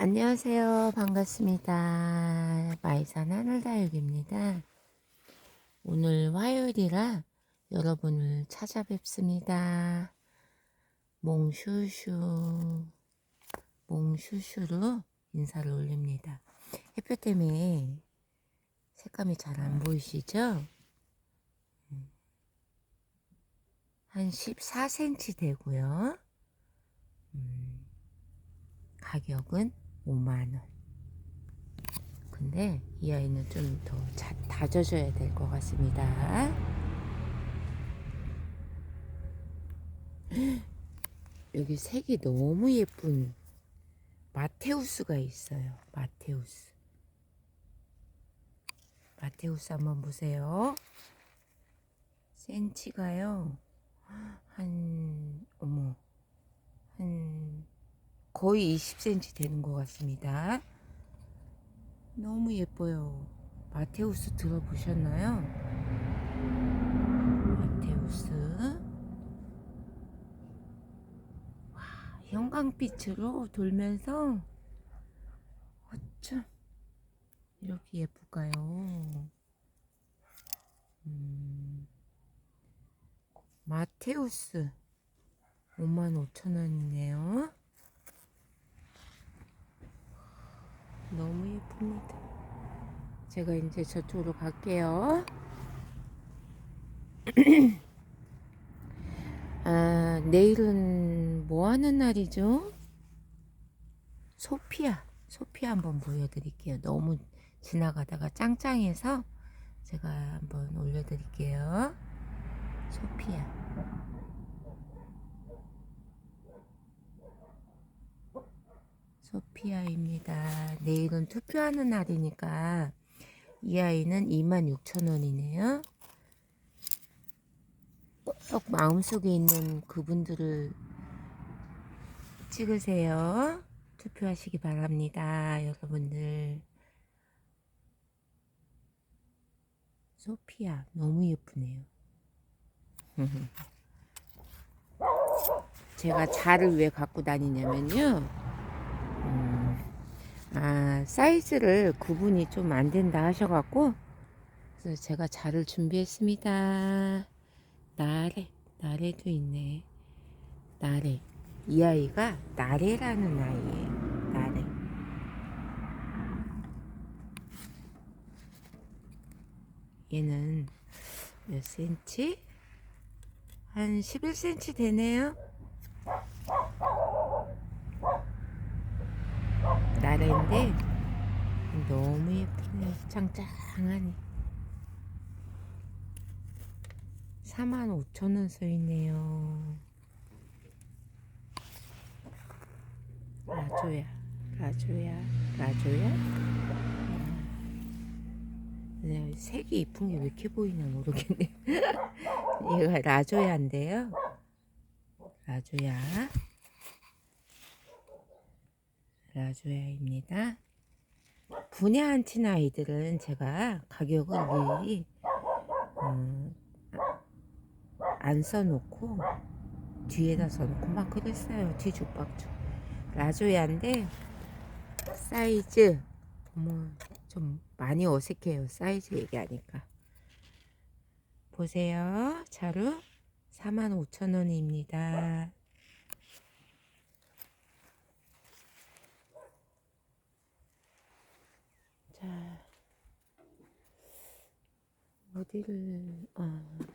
안녕하세요. 반갑습니다. 마이산 하늘다육입니다. 오늘 화요일이라 여러분을 찾아뵙습니다. 몽슈슈, 몽슈슈로 인사를 올립니다. 햇볕 때문에 색감이 잘 안 보이시죠? 음. 한 14cm 되고요. 음, 가격은 5만원. 근데 이 아이는 좀 더 다져줘야 될 것 같습니다. 여기 색이 너무 예쁜 마테우스가 있어요. 마테우스. 마테우스 한번 보세요. 센치가요. 한, 어머, 한 거의 20cm 되는 것 같습니다. 너무 예뻐요. 마테우스 들어보셨나요? 마테우스. 와, 형광빛으로 돌면서 어쩜 이렇게 예쁠까요? 음, 마테우스 55,000원이네요. 너무 예쁩니다. 제가 이제 저쪽으로 갈게요. 아, 내일은 뭐 하는 날이죠? 소피아. 소피아 한번 보여드릴게요. 너무 지나가다가 짱짱해서 제가 한번 올려드릴게요. 소피아. 소피아입니다. 내일은 투표하는 날이니까 이 아이는 26,000원이네요. 꼭 마음속에 있는 그분들을 찍으세요. 투표하시기 바랍니다. 여러분들. 소피아 너무 예쁘네요. 제가 자를 왜 갖고 다니냐면요. 음, 아, 사이즈를 구분이 좀 안 된다 하셔갖고, 그래서 제가 자를 준비했습니다. 나래, 나래도 있네. 나래. 이 아이가 나래라는 아이예요. 나래. 얘는 몇 센치? 한 11cm 되네요. 나래인데 너무 예쁘네 짱짱하니. 45,000원 써있네요. 라조야 라조야 라조야? 네, 색이 이쁜 게 왜 이렇게 보이나 모르겠네 얘가 라조야인데요. 라조야 라조야입니다. 분야 안티나 아이들은 제가 가격을 미리 어, 안 써놓고 뒤에다 써놓고 막 그랬어요. 뒤죽박죽. 라조야인데 사이즈 어머 좀 많이 어색해요. 사이즈 얘기하니까. 보세요. 자루 45,000원입니다. 자, 어디를, 어,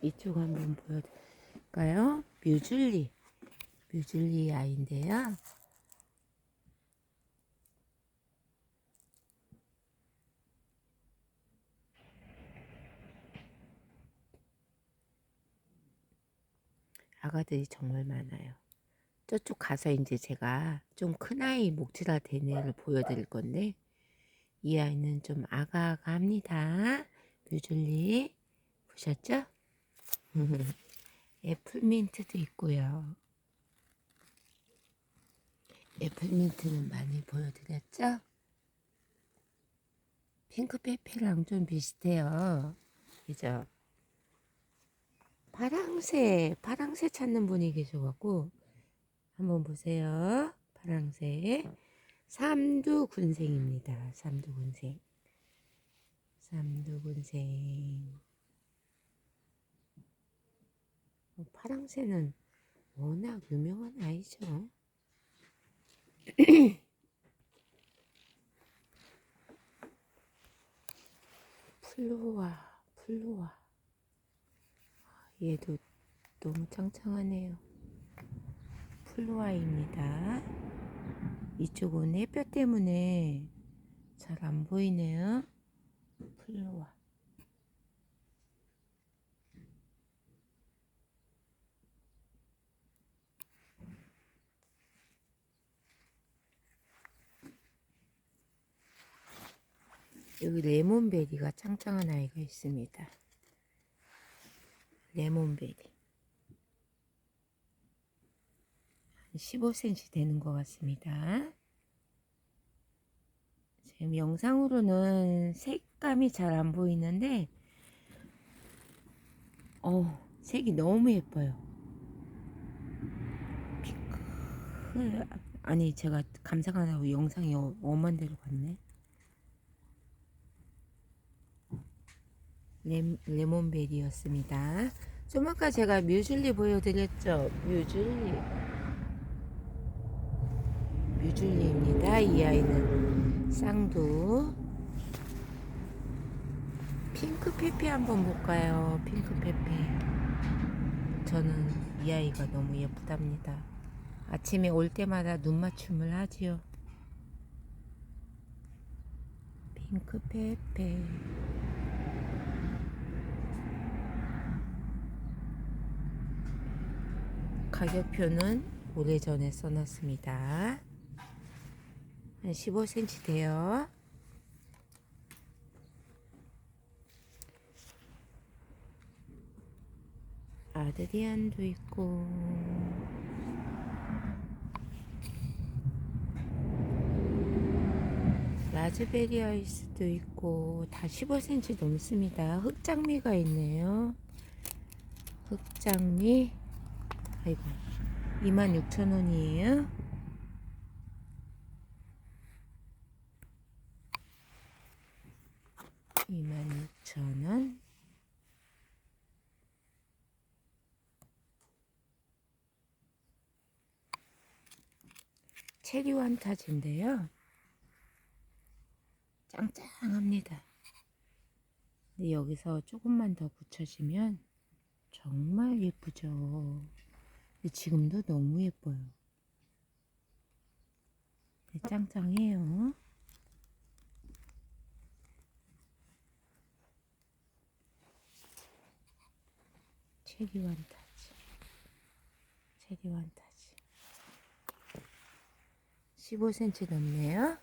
이쪽 한번 보여드릴까요? 뮤즐리. 뮤즐리 아이인데요. 아가들이 정말 많아요. 저쪽 가서 이제 제가 좀 큰 아이 목지라 된 애를 보여드릴 건데, 이 아이는 좀 아가아가합니다. 뮤즐리 보셨죠? 애플민트도 있고요. 애플민트는 많이 보여드렸죠? 핑크페페랑 좀 비슷해요. 그죠? 파랑새, 파랑새 찾는 분이 계셔갖고 한번 보세요. 파랑새 삼두군생입니다. 삼두군생. 삼두군생. 어, 파랑새는 워낙 유명한 아이죠. 플로아, 플로아. 얘도 너무 짱짱하네요. 플로아입니다. 이쪽은 햇볕 때문에 잘 안 보이네요. 플로아. 여기 레몬베리가 짱짱한 아이가 있습니다. 레몬베리. 한 15cm 되는 것 같습니다. 지금 영상으로는 색 감이 잘 안 보이는데, 어, 색이 너무 예뻐요. 핑크, 아니, 제가 감상하다고 영상이 어- 엄한 데로 갔네. 레, 레몬베리였습니다. 좀 아까 제가 뮤즐리 보여드렸죠? 뮤즐리. 뮤즐리입니다. 이 아이는 쌍두. 핑크페페 한번 볼까요? 핑크페페. 저는 이 아이가 너무 예쁘답니다. 아침에 올 때마다 눈 맞춤을 하지요. 핑크페페. 가격표는 오래전에 써놨습니다. 한 15cm 돼요. 아드리안도 있고 라즈베리 아이스도 있고 다 15cm 넘습니다. 흑장미가 있네요. 흑장미 아이고 26,000원이에요. 이만 육천 원. 체리 완타지인데요. 짱짱합니다. 근데 여기서 조금만 더 붙여주면 정말 예쁘죠. 지금도 너무 예뻐요. 네, 짱짱해요. 체리 완타지. 체리 완타지. 15cm 넘네요.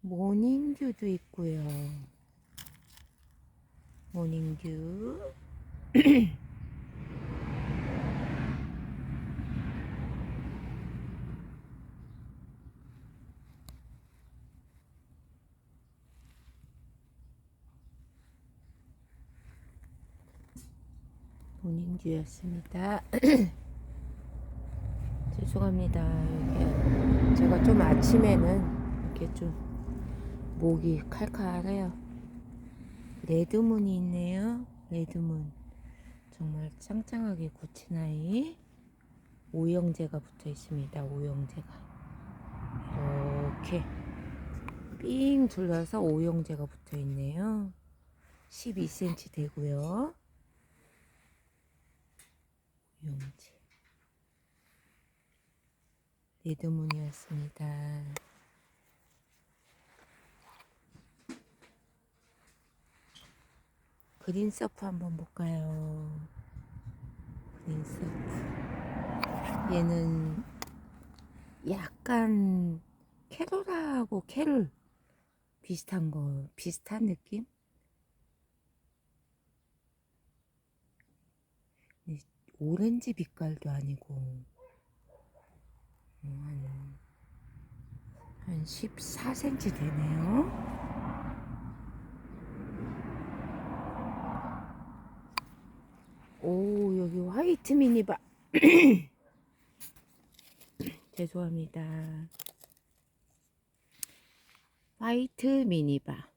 모닝듀도 있고요. 모닝듀. 모닝듀였습니다. 죄송합니다. 이게 제가 좀 아침에는 이렇게 좀 목이 칼칼해요. 레드문이 있네요. 레드문. 정말 짱짱하게 굳힌 아이. 오영재가 붙어 있습니다. 오영재가. 이렇게 삥 둘러서 오영재가 붙어 있네요. 12cm 되고요. 오영재. 레드문이었습니다. 그린 서프 한번 볼까요? 그린 서프. 얘는 약간 캐롤하고 캐롤 비슷한 거, 비슷한 느낌? 네, 오렌지 빛깔도 아니고, 음, 한, 한 14cm 되네요. 오, 여기 화이트 미니바. 죄송합니다. 화이트 미니바.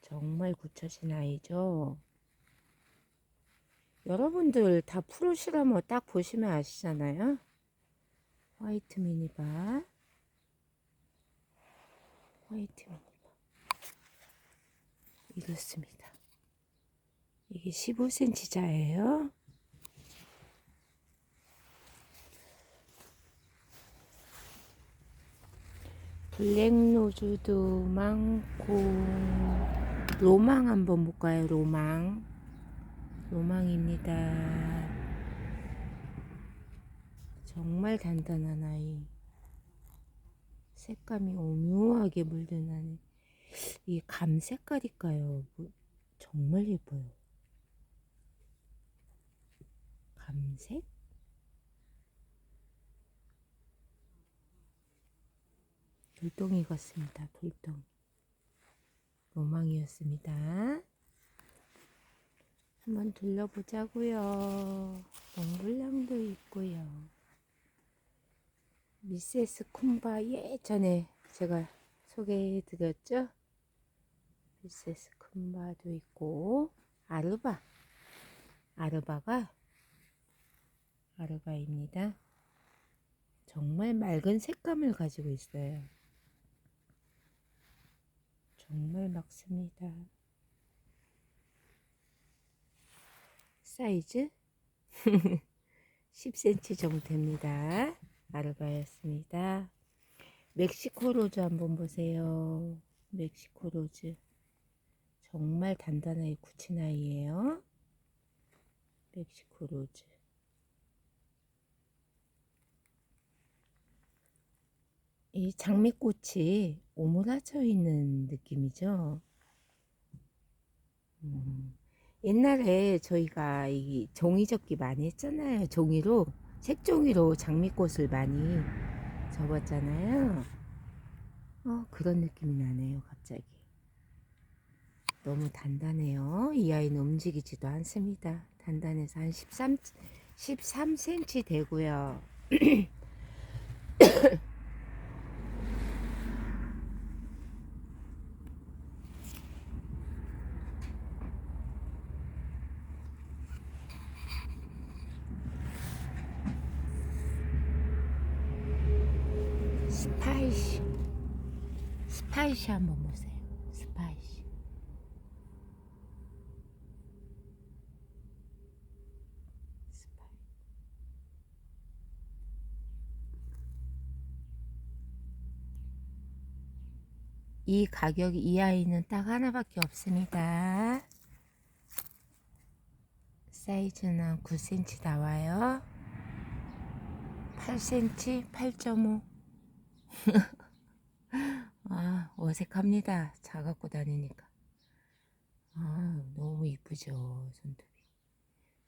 정말 굳혀진 아이죠. 여러분들 다 프로시라면 딱 보시면 아시잖아요. 화이트 미니바. 화이트 미니바. 이렇습니다. 이게 15cm 자예요. 블랙로즈도 많고 로망 한번 볼까요? 로망 로망입니다. 정말 단단한 아이. 색감이 오묘하게 물든 아이. 이감 색깔일까요? 뭐, 정말 예뻐요. 감색? 돌덩이 같습니다. 돌덩이. 로망이었습니다. 한번 둘러보자고요. 몽블랑도 있고요. 미세스 콤바 예전에 제가 소개해 드렸죠? 미세스 콤바도 있고 아르바 아르바가 아르바입니다. 정말 맑은 색감을 가지고 있어요. 정말 막습니다. 사이즈 10cm 정도 됩니다. 아르바였습니다. 멕시코 로즈 한번 보세요. 멕시코 로즈. 정말 단단하게 굳힌 아이예요. 멕시코 로즈. 이 장미꽃이 오므라져 있는 느낌이죠. 음, 옛날에 저희가 이 종이접기 많이 했잖아요. 종이로, 색종이로 장미꽃을 많이 접었잖아요. 어, 그런 느낌이 나네요, 갑자기. 너무 단단해요. 이 아이는 움직이지도 않습니다. 단단해서 한 13, 13cm 되고요. 스파이시 스파이시 한번 보세요. 스파이시. 스파이 이 가격이 이 아이는 딱 하나밖에 없습니다. 사이즈는 9cm 나와요. 8cm 8.5 아, 어색합니다. 작갖고 다니니까. 아, 너무 이쁘죠, 손톱이.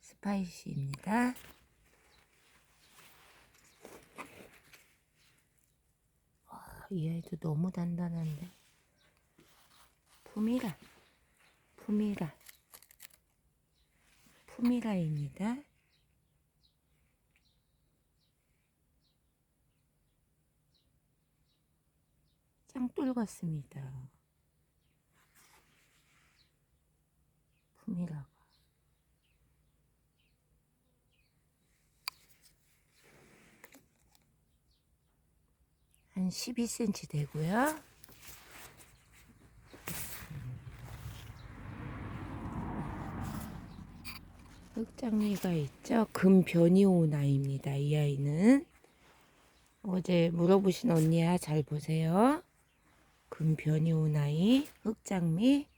스파이시입니다. 와, 이 아이도 너무 단단한데. 푸미라. 푸미라. 푸미라입니다. 짱돌 같습니다. 품이라가. 한 12cm 되고요. 흑장미가 있죠. 금변이 온 아이입니다. 이 아이는. 어제 물어보신 언니야 잘 보세요. 금변이 온 아이, 흑장미,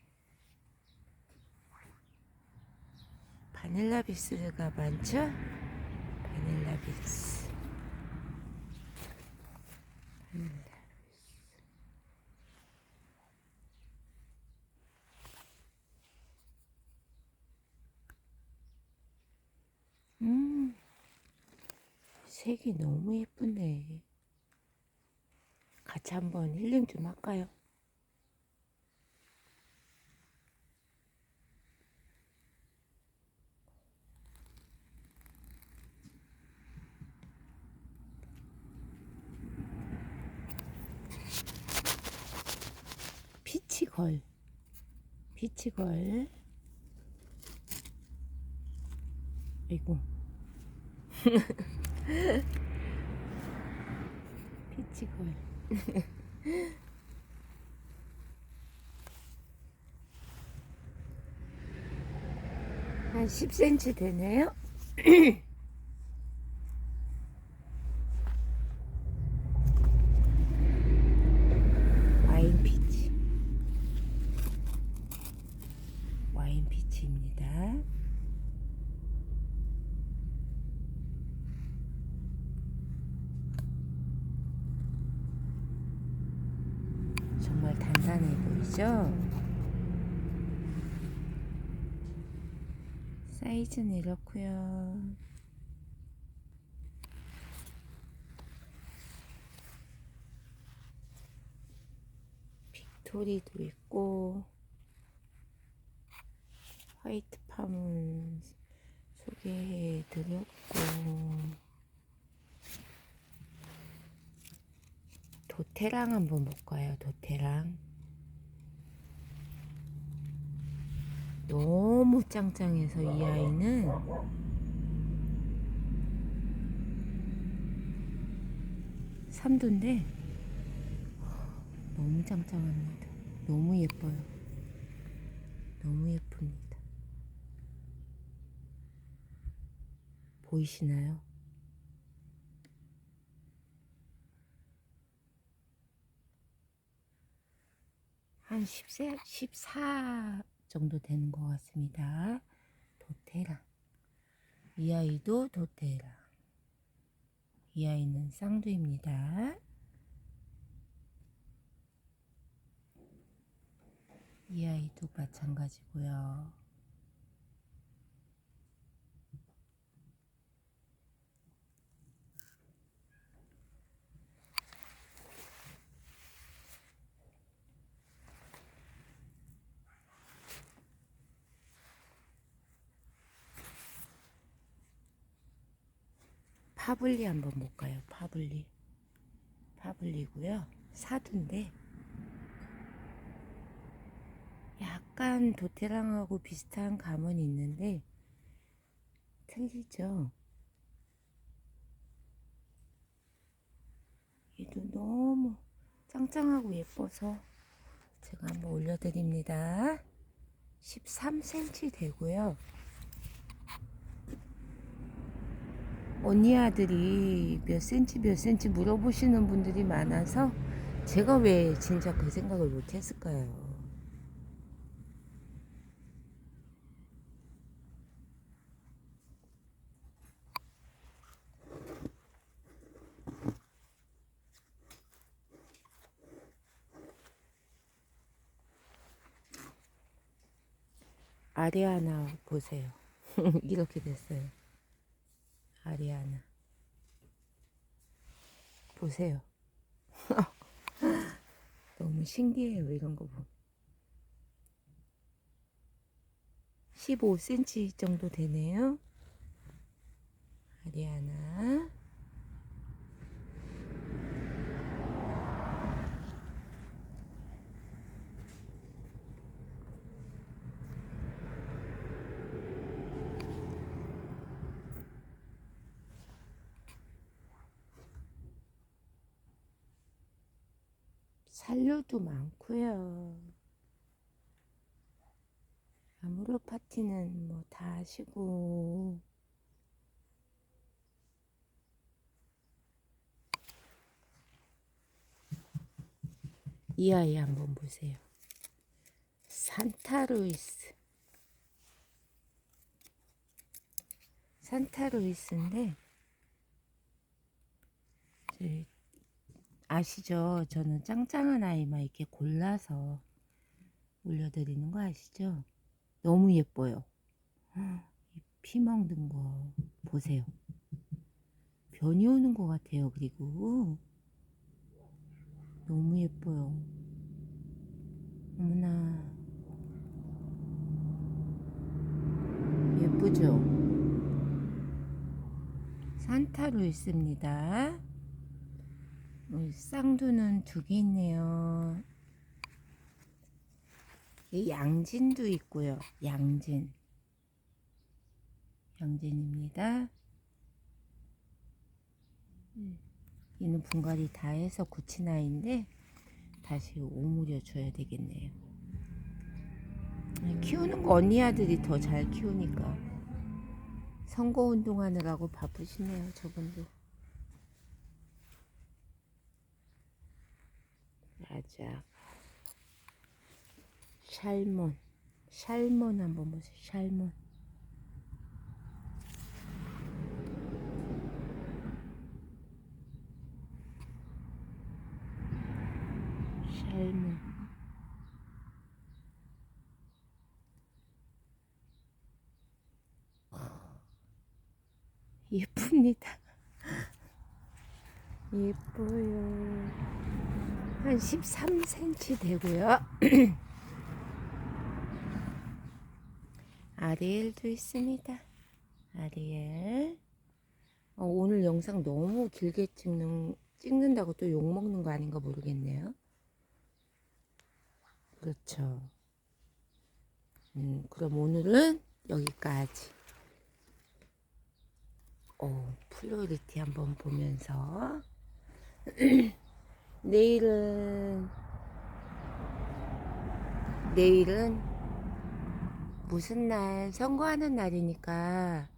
바닐라 비스가 많죠? 바닐라 비스. 바닐라 비스. 음, 색이 너무 예쁘네. 같이 한번 힐링 좀 할까요? 피치걸. 피치걸. 아이고. 피치걸. 한 10cm 되네요. 와인 피치. 와인 피치입니다. 정말 단단해 보이죠? 사이즈는 이렇고요. 빅토리도 있고 화이트 팜은 소개해 드렸고 도테랑 한번 볼까요? 도테랑 너무 짱짱해서 이 아이는 삼두인데 너무 짱짱합니다. 너무 예뻐요. 너무 예쁩니다. 보이시나요? 한 14, 14 정도 되는 것 같습니다. 도테랑. 이 아이도 도테랑. 이 아이는 쌍두입니다. 이 아이도 마찬가지고요. 파블리 한번 볼까요? 파블리. 파블리고요. 사두인데 약간 도테랑하고 비슷한 감은 있는데 틀리죠? 얘도 너무 짱짱하고 예뻐서 제가 한번 올려드립니다. 13cm 되고요. 언니 아들이 몇 센치 몇 센치 물어보시는 분들이 많아서 제가 왜 진짜 그 생각을 못 했을까요? 아리아나 보세요. 이렇게 됐어요. 아리아나. 보세요. 너무 신기해요, 이런 거 보면. 15cm 정도 되네요. 아리아나. 산류도 많고요. 아무로 파티는 뭐다 하시고 이 아이 한번 보세요. 산타루이스 산타루이스인데 아시죠? 저는 짱짱한 아이만 이렇게 골라서 올려드리는 거 아시죠? 너무 예뻐요. 이피 먹는 거 보세요. 변이 오는 것 같아요. 그리고 너무 예뻐요. 어머나 예쁘죠? 산타로 있습니다. 어, 쌍두는 두 개 있네요. 이 양진도 있고요. 양진. 양진입니다. 음, 얘는 분갈이 다 해서 구치나인데 다시 오므려 줘야 되겠네요. 키우는 거 언니 아들이 더 잘 키우니까 선거 운동하느라고 바쁘시네요 저분들. 맞아. 샬몬. 샬몬 한번 보세요. 샬몬. 샬몬. 예쁩니다. 예뻐요. 한 13cm 되고요. 아리엘도 있습니다. 아리엘. 어, 오늘 영상 너무 길게 찍는, 찍는다고 또 욕먹는 거 아닌가 모르겠네요. 그렇죠. 음, 그럼 오늘은 여기까지. 오, 플로리티 한번 보면서. 내일은, 내일은 무슨 날 선거하는 날이니까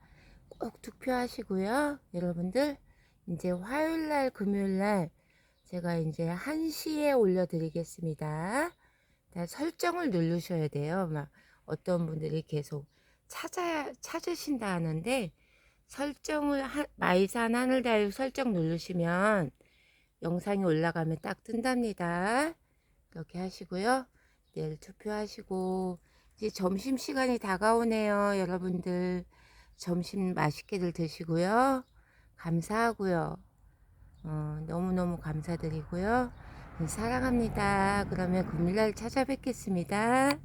꼭 투표하시고요. 여러분들 이제 화요일 날 금요일 날 제가 이제 1시에 올려 드리겠습니다. 다 설정을 누르셔야 돼요. 막 어떤 분들이 계속 찾아 찾으신다 하는데 설정을 하, 마이산 하늘다육 설정 누르시면 영상이 올라가면 딱 뜬답니다. 이렇게 하시고요. 내일 투표하시고 이제 점심 시간이 다가오네요, 여러분들. 점심 맛있게들 드시고요. 감사하고요. 어, 너무너무 감사드리고요. 사랑합니다. 그러면 금요일 날 찾아뵙겠습니다.